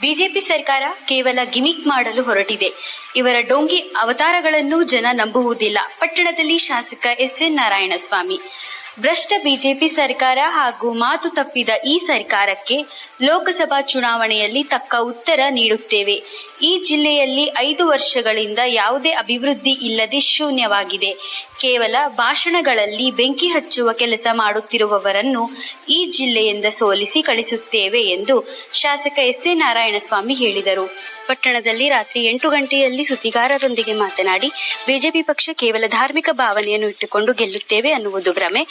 BJP ಸರ್ಕಾರ ಕೇವಲ gimmick ಮಾಡಲು ಹೊರಟಿದೆ. ಇವರ ಡೋಂಗಿ ಅವತಾರಗಳನ್ನು ಜನ ನಂಬುವುದಿಲ್ಲ. ಪಟ್ಟಣದಲ್ಲಿ ಶಾಸಕ ಎಸ್ ಎನ್ ನಾರಾಯಣಸ್ವಾಮಿ. ಭ್ರಷ್ಟ ಬಿಜೆಪಿ ಸರ್ಕಾರ ಹಾಗೂ ಮಾತು ತಪ್ಪಿದ ಈ ಸರ್ಕಾರಕ್ಕೆ ಲೋಕಸಭಾ ಚುನಾವಣೆಯಲ್ಲಿ ತಕ್ಕ ಉತ್ತರ ನೀಡುತ್ತೇವೆ. ಈ ಜಿಲ್ಲೆಯಲ್ಲಿ ಐದು ವರ್ಷಗಳಿಂದ ಯಾವುದೇ ಅಭಿವೃದ್ಧಿ ಇಲ್ಲದೆ ಶೂನ್ಯವಾಗಿದೆ. ಕೇವಲ ಭಾಷಣಗಳಲ್ಲಿ ಬೆಂಕಿ ಹಚ್ಚುವ ಕೆಲಸ ಮಾಡುತ್ತಿರುವವರನ್ನು ಈ ಜಿಲ್ಲೆಯಿಂದ ಸೋಲಿಸಿ ಕಳಿಸುತ್ತೇವೆ ಎಂದು ಶಾಸಕ ಎಸ್ ಎ ನಾರಾಯಣಸ್ವಾಮಿ ಹೇಳಿದರು. ಪಟ್ಟಣದಲ್ಲಿ ರಾತ್ರಿ ಎಂಟು ಗಂಟೆಯಲ್ಲಿ ಸುದ್ದಿಗಾರರೊಂದಿಗೆ ಮಾತನಾಡಿ, ಬಿಜೆಪಿ ಪಕ್ಷ ಕೇವಲ ಧಾರ್ಮಿಕ ಭಾವನೆಯನ್ನು ಇಟ್ಟುಕೊಂಡು ಗೆಲ್ಲುತ್ತೇವೆ ಅನ್ನುವುದು ಭ್ರಮೆ.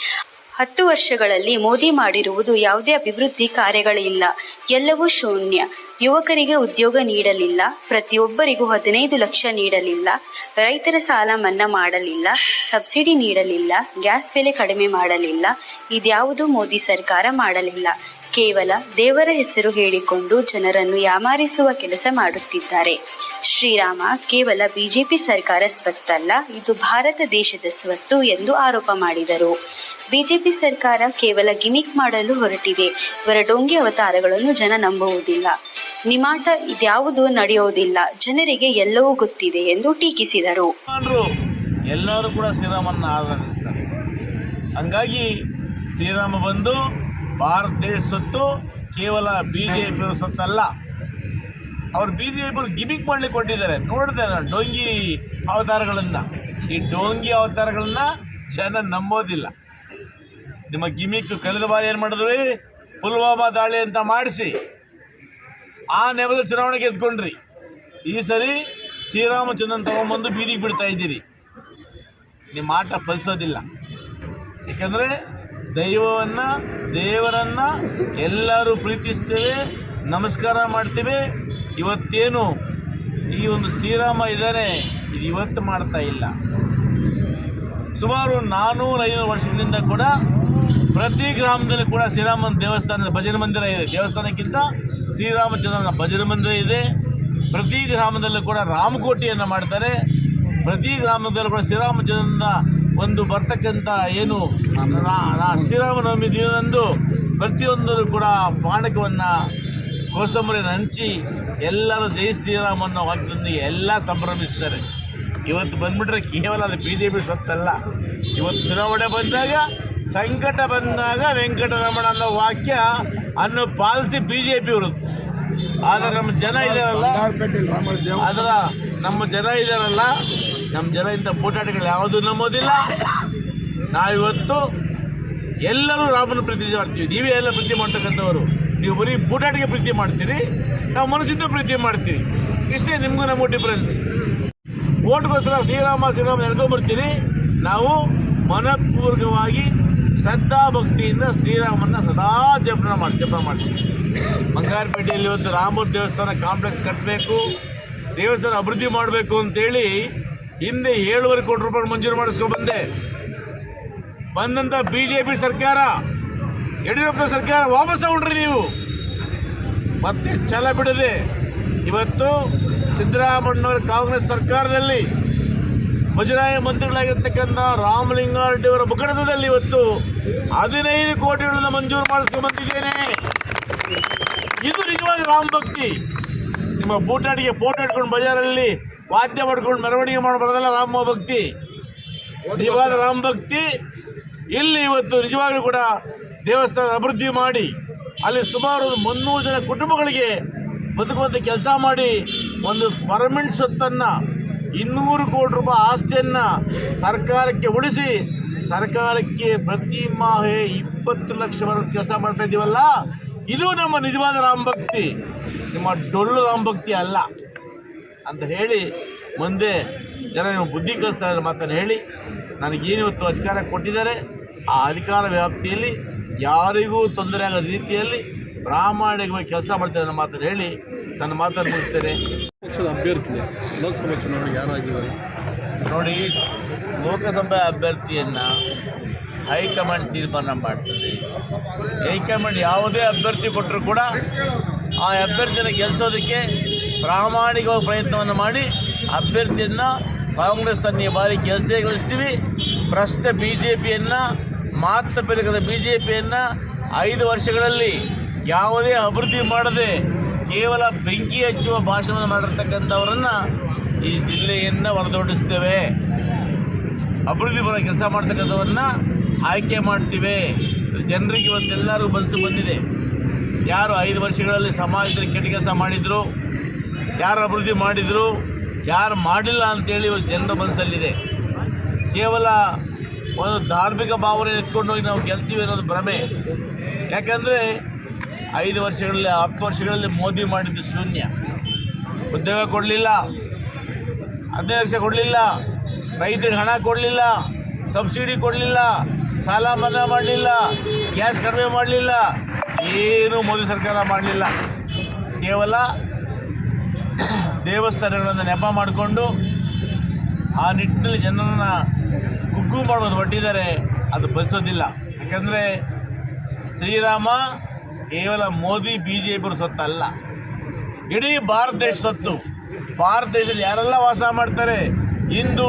ಹತ್ತು ವರ್ಷಗಳಲ್ಲಿ ಮೋದಿ ಮಾಡಿರುವುದು ಯಾವುದೇ ಅಭಿವೃದ್ಧಿ ಕಾರ್ಯಗಳಿಲ್ಲ. ಎಲ್ಲವೂ ಶೂನ್ಯ. ಯುವಕರಿಗೆ ಉದ್ಯೋಗ ನೀಡಲಿಲ್ಲ. ಪ್ರತಿಯೊಬ್ಬರಿಗೂ ಹದಿನೈದು ಲಕ್ಷ ನೀಡಲಿಲ್ಲ. ರೈತರ ಸಾಲ ಮನ್ನಾ ಮಾಡಲಿಲ್ಲ. ಸಬ್ಸಿಡಿ ನೀಡಲಿಲ್ಲ. ಗ್ಯಾಸ್ ಬೆಲೆ ಕಡಿಮೆ ಮಾಡಲಿಲ್ಲ. ಇದ್ಯಾವುದೂ ಮೋದಿ ಸರ್ಕಾರ ಮಾಡಲಿಲ್ಲ. ಕೇವಲ ದೇವರ ಹೆಸರು ಹೇಳಿಕೊಂಡು ಜನರನ್ನು ಯಾಮಾರಿಸುವ ಕೆಲಸ ಮಾಡುತ್ತಿದ್ದಾರೆ. ಶ್ರೀರಾಮ ಕೇವಲ ಬಿಜೆಪಿ ಸರ್ಕಾರ ಸ್ವತ್ತಲ್ಲ, ಇದು ಭಾರತ ದೇಶದ ಸ್ವತ್ತು ಎಂದು ಆರೋಪ ಮಾಡಿದರು. ಬಿಜೆಪಿ ಸರ್ಕಾರ ಕೇವಲ ಗಿಮಿಕ್ ಮಾಡಲು ಹೊರಟಿದೆ. ಇವರ ಡೊಂಗೆ ಅವತಾರಗಳನ್ನು ಜನ ನಂಬುವುದಿಲ್ಲ. ನಿಮಾಟ ಇದ್ಯಾವುದು ನಡೆಯುವುದಿಲ್ಲ ಜನರಿಗೆ ಎಲ್ಲವೂ ಗೊತ್ತಿದೆ ಎಂದು ಟೀಕಿಸಿದರು. ಎಲ್ಲರೂ ಕೂಡ ಶ್ರೀರಾಮನ್ನ ಆರಾಧಿಸ್ತಾರೆ. ಹಂಗಾಗಿ ಶ್ರೀರಾಮ ಬಂದು ಭಾರತ ದೇಶ ಸೊತ್ತು ಕೇವಲ ಬಿ ಜೆ ಪಿ ಸೊತ್ತಲ್ಲ. ಅವ್ರು ಬಿ ಜೆ ಗಿಮಿಕ್ ಮಾಡಲಿಕ್ಕೆ ಕೊಟ್ಟಿದ್ದಾರೆ. ನೋಡಿದೆ ನಾನು ಡೋಂಗಿ ಅವತಾರಗಳನ್ನು. ಈ ಡೋಂಗಿ ಅವತಾರಗಳನ್ನ ಜನ ನಂಬೋದಿಲ್ಲ. ನಿಮ್ಮ ಗಿಮಿಕ್ ಕಳೆದ ಬಾರಿ ಏನು ಮಾಡಿದ್ರಿ? ಪುಲ್ವಾಮಾ ದಾಳಿ ಅಂತ ಮಾಡಿಸಿ. ಆ ನೆಮದ ಚುನಾವಣೆ ಗೆದ್ಕೊಂಡ್ರಿ. ಈ ಸರಿ ಶ್ರೀರಾಮಚಂದ್ರನ್ ತಗೊಂಬಂದು ಬೀದಿಗೆ ಬಿಡ್ತಾ ಇದ್ದೀರಿ. ನಿಮ್ಮ ಆಟ ಫಲಿಸೋದಿಲ್ಲ. ಏಕೆಂದರೆ ದೈವವನ್ನು, ದೇವರನ್ನು ಎಲ್ಲರೂ ಪ್ರೀತಿಸ್ತೇವೆ, ನಮಸ್ಕಾರ ಮಾಡ್ತೇವೆ. ಇವತ್ತೇನು ಈ ಒಂದು ಶ್ರೀರಾಮ ಇದ್ದಾನೆ, ಇದು ಇವತ್ತು ಮಾಡ್ತಾ ಇಲ್ಲ. ಸುಮಾರು ನಾನ್ನೂರು ಐನೂರು ವರ್ಷಗಳಿಂದ ಕೂಡ ಪ್ರತಿ ಗ್ರಾಮದಲ್ಲಿ ಕೂಡ ಶ್ರೀರಾಮನ ದೇವಸ್ಥಾನದ ಭಜನೆ ಮಂದಿರ ಇದೆ. ದೇವಸ್ಥಾನಕ್ಕಿಂತ ಶ್ರೀರಾಮಚಂದ್ರನ ಭಜನೆ ಮಂದಿರ ಇದೆ. ಪ್ರತಿ ಗ್ರಾಮದಲ್ಲೂ ಕೂಡ ರಾಮಕೋಟಿಯನ್ನು ಮಾಡ್ತಾರೆ. ಪ್ರತಿ ಗ್ರಾಮದಲ್ಲೂ ಕೂಡ ಶ್ರೀರಾಮಚಂದ್ರನ ಒಂದು ಬರ್ತಕ್ಕಂಥ ಏನು ಶ್ರೀರಾಮನವಮಿ ದಿನದಂದು ಪ್ರತಿಯೊಂದರೂ ಕೂಡ ಪಾಣಕವನ್ನು ಕೋಸಂಬರಿಯನ್ನು ಹಂಚಿ ಎಲ್ಲರೂ ಜೈ ಶ್ರೀರಾಮನ್ನು ವಾಕ್ಯದೊಂದಿಗೆ ಎಲ್ಲ ಸಂಭ್ರಮಿಸ್ತಾರೆ. ಇವತ್ತು ಬಂದ್ಬಿಟ್ರೆ ಕೇವಲ ಅದು ಬಿ ಜೆ ಪಿ ಸೊತ್ತಲ್ಲ ಇವತ್ತು ಚುನಾವಣೆ ಬಂದಾಗ ಸಂಕಟ ಬಂದಾಗ ವೆಂಕಟರಮಣ ಅನ್ನೋ ವಾಕ್ಯ ಅನ್ನೋ ಪಾಲಿಸಿ ಬಿ ಜೆ ಪಿ ಇರೋದು ಆದರೆ ನಮ್ಮ ಜನ ಇದಾರಲ್ಲ. ಅದರ ನಮ್ಮ ಜನ ಇದಾರಲ್ಲ. ನಮ್ಮ ಜನ ಇಂಥ ಪೋಟಾಟಗಳು ಯಾವುದೂ ನಂಬೋದಿಲ್ಲ ನಾವಿವತ್ತು ಎಲ್ಲರೂ ರಾಮನ ಪ್ರೀತಿ ಮಾಡ್ತೀವಿ. ನೀವೇ ಎಲ್ಲ ಪ್ರೀತಿ ಮಾಡ್ತಕ್ಕಂಥವ್ರು. ನೀವು ಬರೀ ಬೂಟಾಟಿಗೆ ಪ್ರೀತಿ ಮಾಡ್ತೀರಿ. ನಾವು ಮನಸ್ಸಿಂದ ಪ್ರೀತಿ ಮಾಡ್ತೀವಿ ಇಷ್ಟೇ ನಿಮಗೂ ನಮಗೂ ಡಿಫ್ರೆನ್ಸ್ ಓಟ್ಗೋಸ್ಕರ ಶ್ರೀರಾಮ ಶ್ರೀರಾಮ ನೆನ್ಕೊಂಡ್ಬರ್ತೀರಿ ನಾವು ಮನಪೂರ್ವಕವಾಗಿ ಶ್ರದ್ಧಾ ಭಕ್ತಿಯಿಂದ ಶ್ರೀರಾಮನ ಸದಾ ಜಪನ ಮಾಡಿ, ಜಪ ಮಾಡ್ತೀವಿ. ಬಂಗಾರಪೇಟೆಯಲ್ಲಿ ಇವತ್ತು ರಾಮೂರ್ ದೇವಸ್ಥಾನ ಕಾಂಪ್ಲೆಕ್ಸ್ ಕಟ್ಟಬೇಕು ದೇವಸ್ಥಾನ ಅಭಿವೃದ್ಧಿ ಮಾಡಬೇಕು ಅಂತೇಳಿ ಹಿಂದೆ ಏಳುವರೆ ಕೋಟಿ ರೂಪಾಯಿ ಮಂಜೂರು ಮಾಡಿಸ್ಕೊಂಡು ಬಂದೆ. ಬಂದಂಥ ಬಿ ಜೆ ಪಿ ಸರ್ಕಾರ, ಯಡಿಯೂರಪ್ಪ ಸರ್ಕಾರ ವಾಪಸ್ ತಗೊಂಡ್ರಿ ನೀವು. ಮತ್ತೆ ಛಲ ಬಿಡದೆ ಇವತ್ತು ಸಿದ್ದರಾಮಣ್ಣವರ ಕಾಂಗ್ರೆಸ್ ಸರ್ಕಾರದಲ್ಲಿ ಮುಜರಾಯ ಮಂತ್ರಿಗಳಾಗಿರ್ತಕ್ಕಂಥ ರಾಮಲಿಂಗಾರೆಡ್ಡಿ ಅವರ ಮುಖಂಡದಲ್ಲಿ ಇವತ್ತು ಹದಿನೈದು ಕೋಟಿಗಳನ್ನು ಮಂಜೂರು ಮಾಡಿಸ್ಕೊಂಡು ಇದು ನಿಜವಾದ ರಾಮ ಭಕ್ತಿ. ನಿಮ್ಮ ಬೂಟಾಟಿಗೆ ಫೋಟೋ ಇಟ್ಕೊಂಡು ಬಜಾರಲ್ಲಿ ವಾದ್ಯ ಮಾಡ್ಕೊಂಡು ಮೆರವಣಿಗೆ ಮಾಡಬಾರ್ದಲ್ಲ ಬರೋದಲ್ಲ ರಾಮ ಭಕ್ತಿ. ನಿಜವಾದ ರಾಮ ಭಕ್ತಿ. ಇಲ್ಲಿ ಇವತ್ತು ನಿಜವಾಗ್ಲೂ ಕೂಡ ದೇವಸ್ಥಾನ ಅಭಿವೃದ್ಧಿ ಮಾಡಿ, ಅಲ್ಲಿ ಸುಮಾರು ಮುನ್ನೂರು ಜನ ಕುಟುಂಬಗಳಿಗೆ ಬದುಕುವಂಥ ಕೆಲಸ ಮಾಡಿ ಒಂದು ಪರ್ಮನೆಂಟ್ ಸ್ವತ್ತನ್ನು ಇನ್ನೂರು ಕೋಟಿ ರೂಪಾಯಿ ಆಸ್ತಿಯನ್ನು ಸರ್ಕಾರಕ್ಕೆ ಉಳಿಸಿ ಸರ್ಕಾರಕ್ಕೆ ಪ್ರತಿ ಮಾಹೆ ಇಪ್ಪತ್ತು ಲಕ್ಷ ಬರೋ ಕೆಲಸ ಮಾಡ್ತಾ ಇದ್ದೀವಲ್ಲ ಇದು ನಮ್ಮ ನಿಜವಾದ ರಾಮ ಭಕ್ತಿ. ನಿಮ್ಮ ಡೊಳ್ಳು ರಾಮ ಭಕ್ತಿ ಅಲ್ಲ. ಅಂತ ಹೇಳಿ ಮುಂದೆ ಜನ ನೀವು ಬುದ್ಧಿ ಕಲಿಸ್ತಾ ಇದ್ದಾರೆ ಮಾತನ್ನು ಹೇಳಿ. ನನಗೇನಿವತ್ತು ಅಧಿಕಾರ ಕೊಟ್ಟಿದ್ದಾರೆ. ಆ ಅಧಿಕಾರ ವ್ಯಾಪ್ತಿಯಲ್ಲಿ ಯಾರಿಗೂ ತೊಂದರೆ ಆಗದ ರೀತಿಯಲ್ಲಿ ಪ್ರಾಮಾಣಿಕವಾಗಿ ಕೆಲಸ ಮಾಡ್ತಾರೆ ಅನ್ನೋ ಮಾತನ್ನು ಹೇಳಿ. ನನ್ನ ಮಾತನ್ನು ಮುಗಿಸ್ತೇನೆ. ಪಕ್ಷದ ಅಭ್ಯರ್ಥಿ ಲೋಕಸಭೆ ಚುನಾವಣೆಗೆ ಯಾರಾಗಿದ್ದಾರೆ? ನೋಡಿ, ಲೋಕಸಭೆ ಅಭ್ಯರ್ಥಿಯನ್ನು ಹೈಕಮಾಂಡ್ ತೀರ್ಮಾನ ಮಾಡ್ತದೆ. ಹೈಕಮಾಂಡ್ ಯಾವುದೇ ಅಭ್ಯರ್ಥಿ ಕೊಟ್ಟರು ಕೂಡ ಆ ಅಭ್ಯರ್ಥಿಯನ್ನು ಗೆಲ್ಲಿಸೋದಕ್ಕೆ ಪ್ರಾಮಾಣಿಕವಾಗಿ ಪ್ರಯತ್ನವನ್ನು ಮಾಡಿ ಅಭ್ಯರ್ಥಿಯನ್ನು ಕಾಂಗ್ರೆಸ್ ಅನ್ನು ಈ ಬಾರಿ ಗೆಲ್ಸೇ ಗೆಲ್ಲಿಸ್ತೀವಿ ಭ್ರಷ್ಟ ಬಿ ಜೆ ಪಿಯನ್ನು ಮಾತ್ರ ಬೆಳಗದ ಬಿ ಜೆ ಪಿಯನ್ನು ಐದು ವರ್ಷಗಳಲ್ಲಿ ಯಾವುದೇ ಅಭಿವೃದ್ಧಿ ಮಾಡದೆ ಕೇವಲ ಬೆಂಕಿ ಹಚ್ಚುವ ಭಾಷಣ ಮಾಡಿರ್ತಕ್ಕಂಥವರನ್ನು ಈ ಜಿಲ್ಲೆಯಿಂದ ಹೊರದೋಡಿಸ್ತೇವೆ ಅಭಿವೃದ್ಧಿ ಪರ ಕೆಲಸ ಮಾಡ್ತಕ್ಕಂಥವ್ರನ್ನ ಆಯ್ಕೆ ಮಾಡ್ತೀವಿ. ಜನರಿಗೆ ಇವತ್ತೆಲ್ಲರೂ ಮನಸ್ಸು ಬಂದಿದೆ. ಯಾರು ಐದು ವರ್ಷಗಳಲ್ಲಿ ಸಮಾಜದಲ್ಲಿ ಕೆಟ್ಟ ಕೆಲಸ ಮಾಡಿದರು, ಯಾರು ಅಭಿವೃದ್ಧಿ ಮಾಡಿದರು, ಯಾರು ಮಾಡಿಲ್ಲ ಅಂತೇಳಿ ಇವತ್ತು ಜನರ ಮನಸ್ಸಲ್ಲಿದೆ ಕೇವಲ ಒಂದು ಧಾರ್ಮಿಕ ಭಾವನೆ ಎತ್ಕೊಂಡು ಹೋಗಿ ನಾವು ಗೆಲ್ತೀವಿ ಅನ್ನೋದು ಭ್ರಮೆ. ಯಾಕಂದರೆ ಐದು ವರ್ಷಗಳಲ್ಲಿ, ಹತ್ತು ವರ್ಷಗಳಲ್ಲಿ ಮೋದಿ ಮಾಡಿದ್ದು ಶೂನ್ಯ. ಉದ್ಯೋಗ ಕೊಡಲಿಲ್ಲ ಹದಿನೈದು ಲಕ್ಷ ಕೊಡಲಿಲ್ಲ, ರೈತರಿಗೆ ಹಣ ಕೊಡಲಿಲ್ಲ, ಸಬ್ಸಿಡಿ ಕೊಡಲಿಲ್ಲ, ಸಾಲ ಮನ್ನಾ ಮಾಡಲಿಲ್ಲ, ಗ್ಯಾಸ್ ಕಡಿಮೆ ಮಾಡಲಿಲ್ಲ, ಏನೂ ಮೋದಿ ಸರ್ಕಾರ ಮಾಡಲಿಲ್ಲ. ಕೇವಲ ದೇವಸ್ಥಾನಗಳನ್ನು ನೆಪ ಮಾಡಿಕೊಂಡು ಆ ನಿಟ್ಟಿನಲ್ಲಿ ಜನರನ್ನು ಕುಗ್ಗು ಮಾಡೋದು ಹೊಟ್ಟಿದ್ದಾರೆ ಅದು ಬಳಸೋದಿಲ್ಲ. ಯಾಕಂದರೆ ಶ್ರೀರಾಮ ಕೇವಲ ಮೋದಿ ಬಿ ಜೆ ಪಿಯವ್ರ ಸೊತ್ತಲ್ಲ ಇಡೀ ಭಾರತ ದೇಶ ಸೊತ್ತು ಭಾರತ ದೇಶದಲ್ಲಿ ಯಾರೆಲ್ಲ ವಾಸ ಮಾಡ್ತಾರೆ? ಹಿಂದೂ